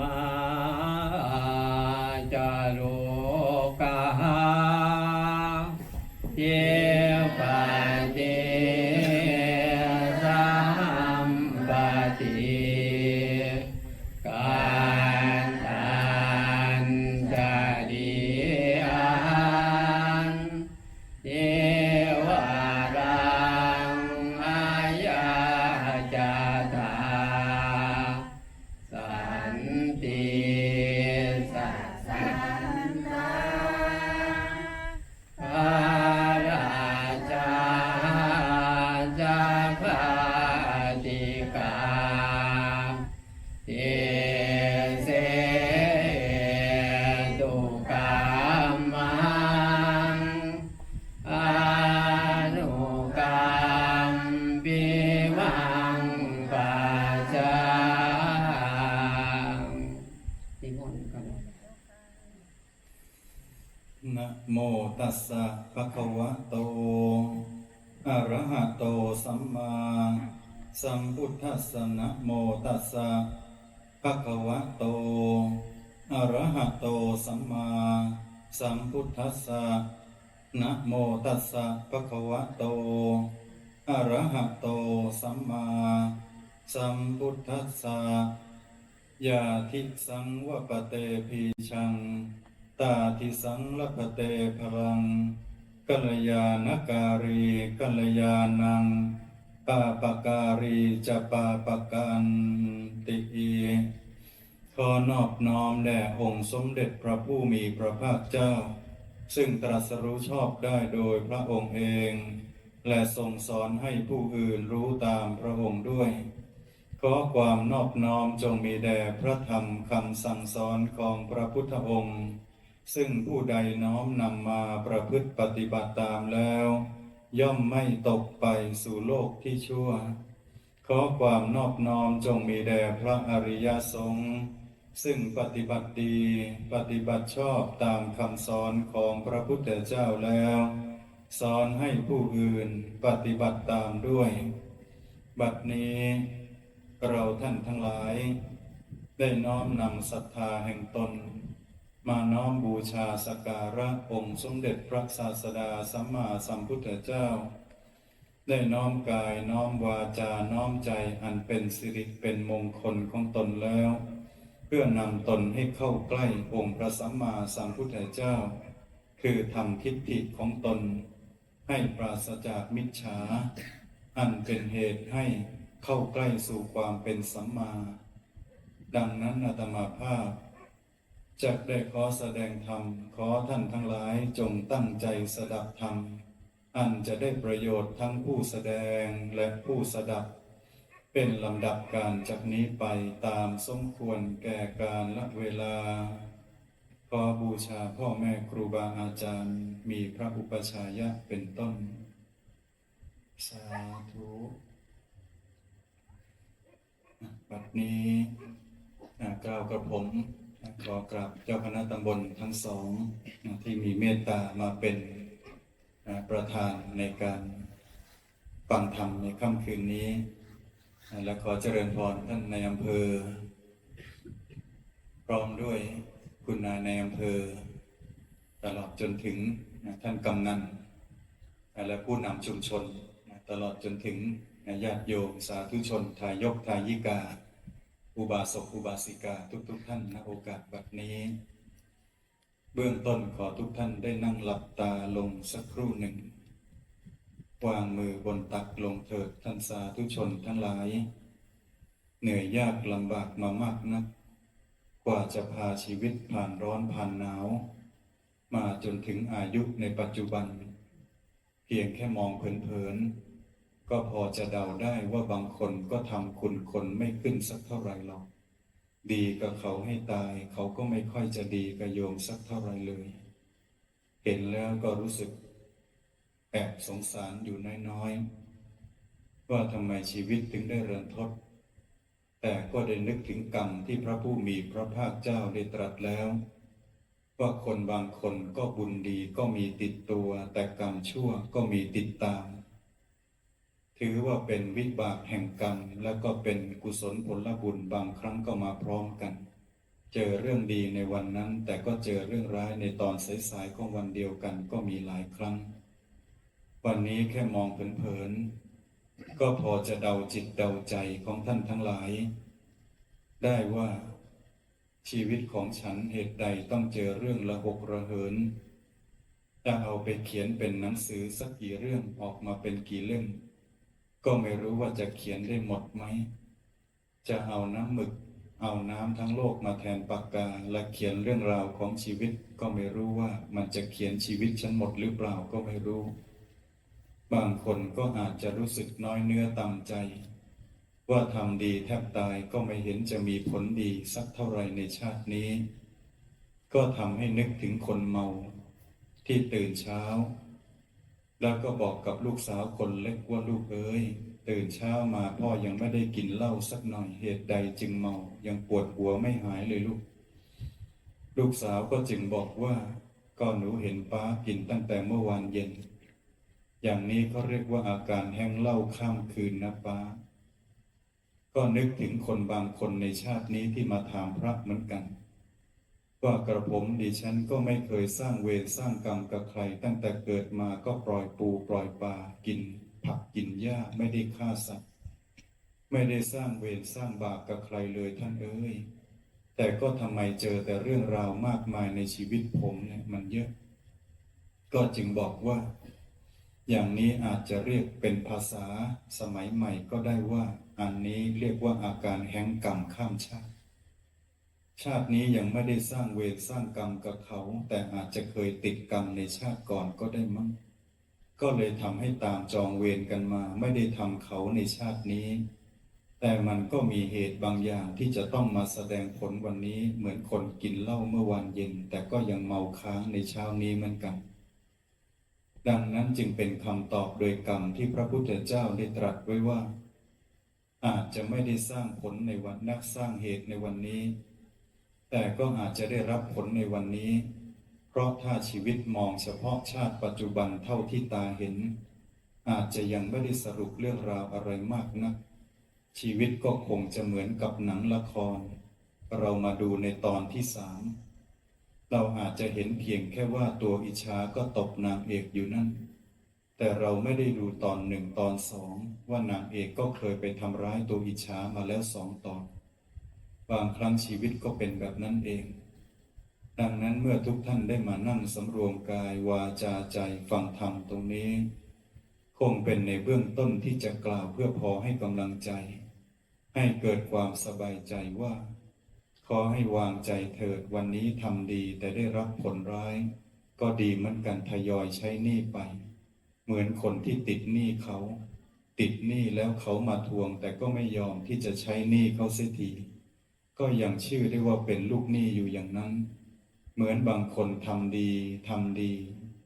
มาจารุกาเย สนะโมตัสสะภะคะวะโต อะระหะโตสัมมาสัมพุทธัสสะนะโมตัสสะภะคะวะโต อะระหะโตสัมมาสัมพุทธัสสะยาทิสังวปเตพีชัง ตาทิสังลพเตพรังกัลยาณการีกัลยาณัง ปาปการีจะปาปกันติขอนอบน้อมแด่องค์สมเด็จพระผู้มีพระภาคเจ้า ซึ่งตรัสรู้ชอบได้โดยพระองค์เอง และทรงสอนให้ผู้อื่นรู้ตามพระองค์ด้วย ขอความนอบน้อมจงมีแด่พระธรรมคำสั่งสอนของพระพุทธองค์ ซึ่งผู้ใดน้อมนำมาประพฤติปฏิบัติตามแล้ว ย่อมไม่ตกไปสู่โลกที่ชั่ว ขอความนอบน้อมจงมีแด่พระอริยสงฆ์ซึ่งปฏิบัติดี ปฏิบัติชอบตามคำสอนของพระพุทธเจ้าแล้ว สอนให้ผู้อื่นปฏิบัติตามด้วย บัดนี้ เราท่านทั้งหลาย ได้น้อมนำศรัทธาแห่งตน มาน้อมบูชาสกการะองค์สมเด็จพระศาสดาสัมมาสัมพุทธเจ้า ได้น้อมกายน้อมวาจาน้อมใจอันเป็นสิริเป็นมงคลของตนแล้ว เพื่อนำตนให้เข้าใกล้องค์พระสัมมาสัมพุทธเจ้า คือทำทิฏฐิของตน ให้ปราศจากมิจฉา อันเป็นเหตุให้เข้าใกล้สู่ความเป็นสัมมา ดังนั้นอาตมาภาพ จะได้ขอแสดงธรรม ขอท่านทั้งหลายจงตั้งใจสดับธรรม อันจะได้ประโยชน์ทั้งผู้แสดงและผู้สดับ เป็นลำดับการจากนี้ไปตามสมควรแก่การละเวลา ขอบูชาพ่อแม่ครูบาอาจารย์ มีพระอุปชายะเป็นต้น สาธุบัดนี้อ่ากล่าวกับผม ขอกราบเจ้าคณะตำบลทั้งสองที่มีเมตตามาเป็นประธานในการฟังธรรมในค่ำคืนนี้ และขอเจริญพรท่านในอำเภอ พร้อมด้วยคุณนายในอำเภอ ตลอดจนถึงท่านกำนันและผู้นำชุมชน ตลอดจนถึงญาติโยมสาธุชน ทายกทายิกา อุบาสกอุบาสิกาทุกๆทท่านณโอกาสบัดนี้ เบื้องต้นขอทุกท่านได้นั่งหลับตาลงสักครู่หนึ่ง วางมือบนตักลงเถิดท่านสาธุชนทั้งหลาย เหนื่อยยากลำบากมามากนัก กว่าจะพาชีวิตผ่านร้อนผ่านหนาว มาจนถึงอายุในปัจจุบัน เพียงแค่มองเผินๆ ก็พอจะเดาได้ว่าบางคนก็ทำคุณคนไม่ขึ้นสักเท่าไรหรอก ดีกับเขาให้ตาย เขาก็ไม่ค่อยจะดีกับโยมสักเท่าไรเลย เห็นแล้วก็รู้สึกแอบสงสารอยู่น้อยๆ ว่าทำไมชีวิตถึงได้เรินทด แต่ก็ได้นึกถึงกรรมที่พระผู้มีพระภาคเจ้าได้ตรัสแล้ว ว่าคนบางคนก็บุญดีก็มีติดตัว แต่กรรมชั่วก็มีติดตาม ถือว่าเป็นวิบากแห่งกรรม และก็เป็นกุศลผลบุญบางครั้งก็มาพร้อมกัน เจอเรื่องดีในวันนั้น แต่ก็เจอเรื่องร้ายในตอนสายๆของวันเดียวกันก็มีหลายครั้ง วันนี้แค่มองเผินๆก็พอจะเดาจิตเดาใจของท่านทั้งหลาย ได้ว่าชีวิตของฉันเหตุใดต้องเจอเรื่องระหกระเหินจะเอาไปเขียนเป็นหนังสือสักกี่เรื่องออกมาเป็นกี่เล่ม ก็ไม่รู้ว่าจะเขียนได้หมดไหม จะเอาน้ำหมึก เอาน้ำทั้งโลกมาแทนปากกา และเขียนเรื่องราวของชีวิต ก็ไม่รู้ว่ามันจะเขียนชีวิตฉันหมดหรือเปล่าก็ไม่รู้ บางคนก็อาจจะรู้สึกน้อยเนื้อต่ำใจ ว่าทำดีแทบตายก็ไม่เห็นจะมีผลดีสักเท่าไรในชาตินี้ ก็ทำให้นึกถึงคนเมา ที่ตื่นเช้า แล้วก็บอกกับลูกสาวคนเล็กว่าลูกเอ้ยตื่นเช้ามาพ่อยังไม่ได้กินเหล้าสักหน่อยเหตุใดจึงเมา ยังปวดหัวไม่หายเลยลูก ลูกสาวก็จึงบอกว่า ก็หนูเห็นป้ากินตั้งแต่เมื่อวานเย็น อย่างนี้เขาเรียกว่าอาการแห้งเหล้าข้ามคืนนะป้า ก็นึกถึงคนบางคนในชาตินี้ที่มาถามพระเหมือนกัน ว่ากระผมดิฉันก็ไม่เคยสร้างเวรสร้างกรรมกับใคร ตั้งแต่เกิดมาก็ปล่อยปูปล่อยปลากิน ผักกินหญ้าไม่ได้ฆ่าสัตว์ ไม่ได้สร้างเวรสร้างบาปกับใครเลยท่านเอ้ยแต่ก็ทำไมเจอแต่เรื่องราวมากมายในชีวิตผมเนี่ยมันเยอะ ก็จึงบอกว่า อย่างนี้อาจจะเรียกเป็นภาษาสมัยใหม่ก็ได้ว่า อันนี้เรียกว่าอาการแห่งกรรมข้ามชาติ ชาตินี้ยังไม่ได้สร้างเวรสร้างกรรมกับเขา แต่อาจจะเคยติดกรรมในชาติก่อนก็ได้มั้งก็เลยทำให้ตามจองเวรกันมา ไม่ได้ทำเขาในชาตินี้ แต่มันก็มีเหตุบางอย่างที่จะต้องมาแสดงผลวันนี้เหมือนคนกินเหล้าเมื่อวานเย็น แต่ก็ยังเมาค้างในเช้านี้เหมือนกัน ดังนั้นจึงเป็นคำตอบโดยกรรมที่พระพุทธเจ้าได้ตรัสไว้ว่า อาจจะไม่ได้สร้างผลในวันนักสร้างเหตุในวันนี้ แต่ก็อาจจะได้รับผลในวันนี้ เพราะถ้าชีวิตมองเฉพาะชาติปัจจุบันเท่าที่ตาเห็น อาจจะยังไม่ได้สรุปเรื่องราวอะไรมากนัก ชีวิตก็คงจะเหมือนกับหนังละคร เรามาดูในตอนที่สามเราอาจจะเห็นเพียงแค่ว่าตัวอิชาก็ตบนางเอกอยู่นั่น แต่เราไม่ได้ดูตอนหนึ่งตอนสองว่านางเอกก็เคยไปทำร้ายตัวอิชามาแล้วสองตอน บางครั้งชีวิตก็เป็นแบบนั้นเอง ดังนั้นเมื่อทุกท่านได้มานั่งสำรวมกายวาจาใจฟังธรรมตรงนี้ คงเป็นในเบื้องต้นที่จะกล่าวเพื่อพอให้กำลังใจ ให้เกิดความสบายใจว่า ขอให้วางใจเถิดวันนี้ทำดีแต่ได้รับผลร้าย ก็ดีเหมือนกันทยอยใช้หนี้ไป เหมือนคนที่ติดหนี้เขา ติดหนี้แล้วเขามาทวงแต่ก็ไม่ยอมที่จะใช้หนี้เขาเสียที ก็ยังชื่อได้ว่าเป็นลูกหนี้อยู่อย่างนั้น เหมือนบางคนทำดีทำดี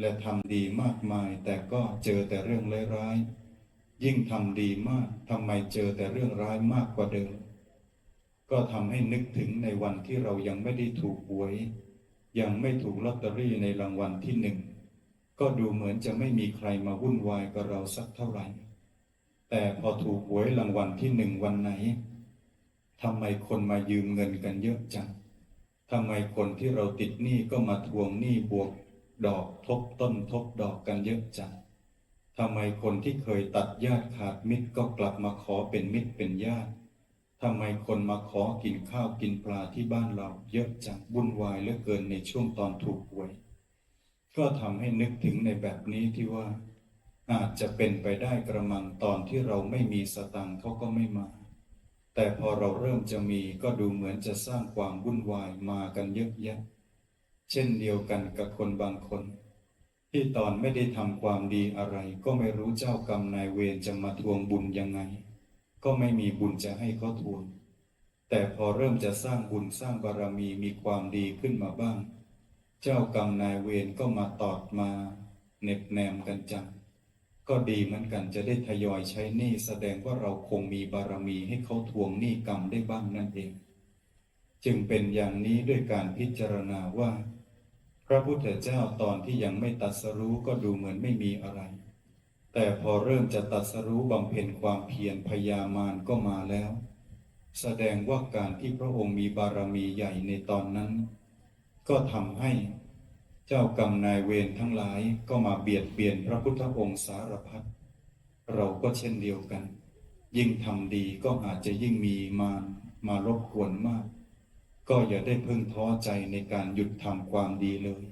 และทำดีมากมาย แต่ก็เจอแต่เรื่องร้ายๆยิ่งทำดีมากทำไมเจอแต่เรื่องร้ายมากกว่าเดิม ก็ทำให้นึกถึงในวันที่เรายังไม่ได้ถูกหวย ยังไม่ถูกลอตเตอรี่ในรางวัลที่หนึ่งก็ดูเหมือนจะไม่มีใครมาวุ่นวายกับเราสักเท่าไหร่ แต่พอถูกหวยรางวัลที่หนึ่งวันไหน ทำไมคนมายืมเงินกันเยอะจังทำไมคนที่เราติดหนี้ก็มาทวงหนี้บวก ดอกทบต้นทบดอกกันเยอะจังทำไมคนที่เคยตัดญาติขาดมิตรก็กลับมาขอเป็นมิตรเป็นญาติทำไมคนมาขอกินข้าวกินปลาที่บ้านเราเยอะจังวุ่นวายเหลือเกินในช่วงตอนถูกหวย ก็ทำให้นึกถึงในแบบนี้ที่ว่า อาจจะเป็นไปได้กระมังตอนที่เราไม่มีสตังค์เขาก็ไม่มา แต่พอเราเริ่มจะมีก็ดูเหมือนจะสร้างความวุ่นวายมากันเยอะแยะ เช่นเดียวกันกับคนบางคน ที่ตอนไม่ได้ทำความดีอะไร ก็ไม่รู้เจ้ากรรมนายเวรจะมาทวงบุญยังไง ก็ไม่มีบุญจะให้เขาทวง แต่พอเริ่มจะสร้างบุญสร้างบารมีมีความดีขึ้นมาบ้าง เจ้ากรรมนายเวรก็มาตอดมาเน็บแนมกันจัง ก็ดีเหมือนกันจะได้ทยอยใช้หนี้แสดงว่าเราคงมีบารมีให้เขาทวงหนี้กรรมได้บ้างนั่นเอง จึงเป็นอย่างนี้ด้วยการพิจารณาว่า พระพุทธเจ้าตอนที่ยังไม่ตัดสรู้ก็ดูเหมือนไม่มีอะไร แต่พอเริ่มจะตัดสรู้บำเพ็ญความเพียรพยามารก็มาแล้ว แสดงว่าการที่พระองค์มีบารมีใหญ่ในตอนนั้น ก็ทำให้ จ้ากรรมนายเวรทั้งหลายก็มาเบียดเบียนพระพุทธองค์สารพัดเราก็เช่นเดียวกัน ยิ่งทำดีก็อาจจะยิ่งมีมารมารบกวนมาก ก็อย่าได้เพิ่งท้อใจในการหยุดทำความดีเลย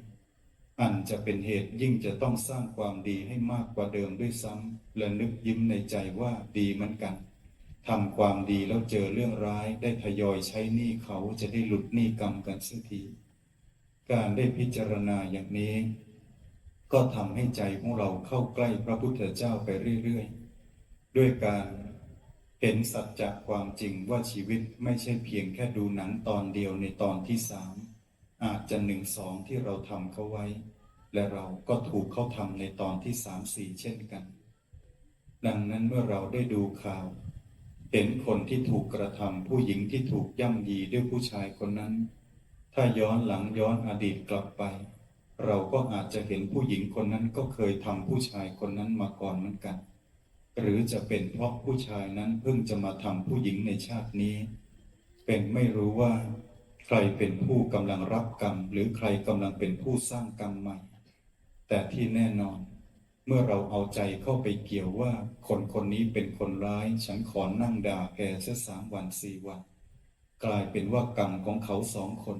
อันจะเป็นเหตุยิ่งจะต้องสร้างความดีให้มากกว่าเดิมด้วยซ้ำและนึกยิ้มในใจว่าดีเหมือนกันทำความดีแล้วเจอเรื่องร้ายได้ทยอยใช้หนี้เขาจะได้หลุดหนี้กรรมกันสักที การได้พิจารณาอย่างนี้ ก็ทำให้ใจของเราเข้าใกล้พระพุทธเจ้าไปเรื่อยๆ ด้วยการเห็นสัจจะความจริงว่าชีวิตไม่ใช่เพียงแค่ดูหนังตอนเดียวในตอนที่สามอาจจะหนึ่งสองที่เราทำเขาไว้ และเราก็ถูกเขาทำในตอนที่สามสี่เช่นกัน ดังนั้นเมื่อเราได้ดูข่าว เห็นคนที่ถูกกระทำผู้หญิงที่ถูกย่ำยีด้วยผู้ชายคนนั้น ถ้าย้อนหลังย้อนอดีตกลับไป เราก็อาจจะเห็นผู้หญิงคนนั้นก็เคยทำผู้ชายคนนั้นมาก่อนเหมือนกัน หรือจะเป็นเพราะผู้ชายนั้นเพิ่งจะมาทำผู้หญิงในชาตินี้ เป็นไม่รู้ว่า ใครเป็นผู้กำลังรับกรรม หรือใครกำลังเป็นผู้สร้างกรรมใหม่ แต่ที่แน่นอน เมื่อเราเอาใจเข้าไปเกี่ยวว่า คนคนนี้เป็นคนร้าย ฉันขอนั่งด่าแกเสียสามวันสี่วัน กลายเป็นว่ากรรมของเขาสองคน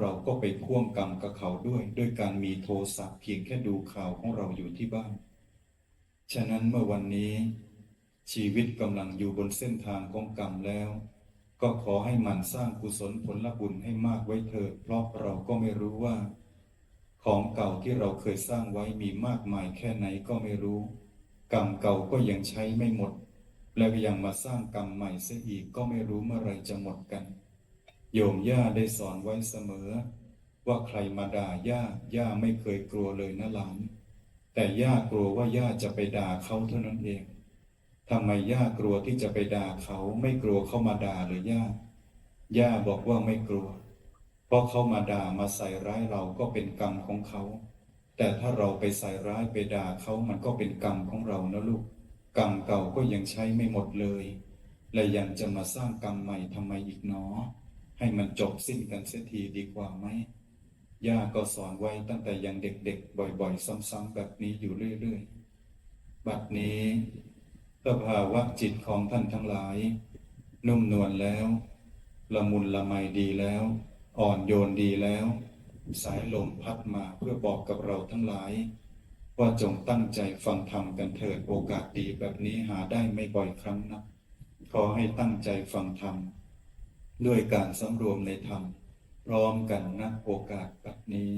เราก็ไปพ่วงกรรมกับเขาด้วย ด้วยการมีโทสะเพียงแค่ดูข่าวของเราอยู่ที่บ้าน ฉะนั้นเมื่อวันนี้ ชีวิตกำลังอยู่บนเส้นทางของกรรมแล้ว ก็ขอให้มันสร้างกุศลผลบุญให้มากไว้เถิดเพราะเราก็ไม่รู้ว่า ของเก่าที่เราเคยสร้างไว้มีมากมายแค่ไหนก็ไม่รู้ กรรมเก่าก็ยังใช้ไม่หมด แล้วยังมาสร้างกรรมใหม่เสียอีกก็ไม่รู้เมื่อไรจะหมดกัน โยมย่าได้สอนไว้เสมอ ว่าใครมาด่าย่าย่าไม่เคยกลัวเลยนะหลาน แต่ย่ากลัวว่าย่าจะไปด่าเขาเท่านั้นเองทำไมย่ากลัวที่จะไปด่าเขาไม่กลัวเขามาด่าหรือย่าย่าบอกว่าไม่กลัว เพราะเขามาด่ามาใส่ร้ายเราก็เป็นกรรมของเขา แต่ถ้าเราไปใส่ร้ายไปด่าเขามันก็เป็นกรรมของเรานะลูก กรรมเก่าก็ยังใช้ไม่หมดเลย และยังจะมาสร้างกรรมใหม่ทำไมอีกหนอ ให้มันจบสิ้นกันเสียทีดีกว่าไหมย่าก็สอนไว้ตั้งแต่ยังเด็กๆ บ่อยๆ ซ้ำๆแบบนี้อยู่เรื่อยๆ บัดนี้สภาวะจิตของท่านทั้งหลาย นุ่มนวลแล้ว ละมุนละไมดีแล้ว อ่อนโยนดีแล้ว สายลมพัดมาเพื่อบอกกับเราทั้งหลาย ว่าจงตั้งใจฟังธรรมกันเถิดโอกาสดีแบบนี้หาได้ไม่บ่อยครั้งนักขอให้ตั้งใจฟังธรรม ด้วยการสำรวมในธรรม พร้อมกันณโอกาสแบบนี้